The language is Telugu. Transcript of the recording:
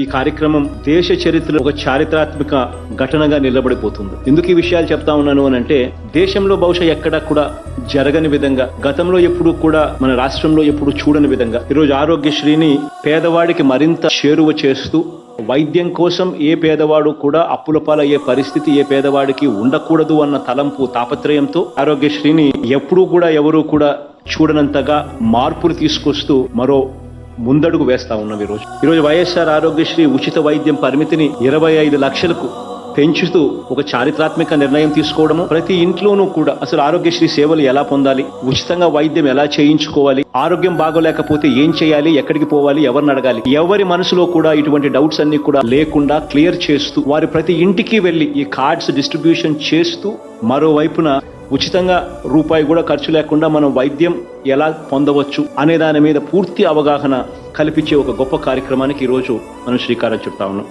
ఈ కార్యక్రమం దేశ చరిత్రలో ఒక చారిత్రాత్మక ఘటనగా నిలబడిపోతుంది. ఎందుకు ఈ విషయాలు చెప్తా ఉన్నాను అని అంటే దేశంలో బహుశా ఎక్కడా కూడా జరగని విధంగా గతంలో ఎప్పుడు కూడా మన రాష్ట్రంలో ఎప్పుడు చూడని విధంగా. ఈరోజు ఆరోగ్యశ్రీని పేదవాడికి మరింత చేరువ చేస్తూ వైద్యం కోసం ఏ పేదవాడు కూడా అప్పుల పాలయ్యే పరిస్థితి ఏ పేదవాడికి ఉండకూడదు అన్న తలంపు తాపత్రయంతో ఆరోగ్యశ్రీని ఎప్పుడూ కూడా ఎవరూ కూడా చూడనంతగా మార్పులు తీసుకొస్తూ మరో ముందడుగు వేస్తా ఉన్నాం ఈరోజు ఈరోజు వైఎస్ఆర్ ఆరోగ్యశ్రీ ఉచిత వైద్యం పరిమితిని ఇరవై ఐదు లక్షలకు పెంచుతూ ఒక చారిత్రాత్మక నిర్ణయం తీసుకోవడము. ప్రతి ఇంట్లోనూ కూడా అసలు ఆరోగ్యశ్రీ సేవలు ఎలా పొందాలి? ఉచితంగా వైద్యం ఎలా చేయించుకోవాలి? ఆరోగ్యం బాగోలేకపోతే ఏం చేయాలి? ఎక్కడికి పోవాలి? ఎవరిని అడగాలి? ఎవరి మనసులో కూడా ఇటువంటి డౌట్స్ అన్ని కూడా లేకుండా క్లియర్ చేస్తూ వారి ప్రతి ఇంటికి వెళ్ళి ఈ కార్డ్స్ డిస్ట్రిబ్యూషన్ చేస్తూ మరోవైపున ఉచితంగా రూపాయి కూడా ఖర్చు లేకుండా మనం వైద్యం ఎలా పొందవచ్చు అనే దాని మీద పూర్తి అవగాహన కల్పించే ఒక గొప్ప కార్యక్రమానికి ఈరోజు మనం శ్రీకారం చుడతా ఉన్నాం.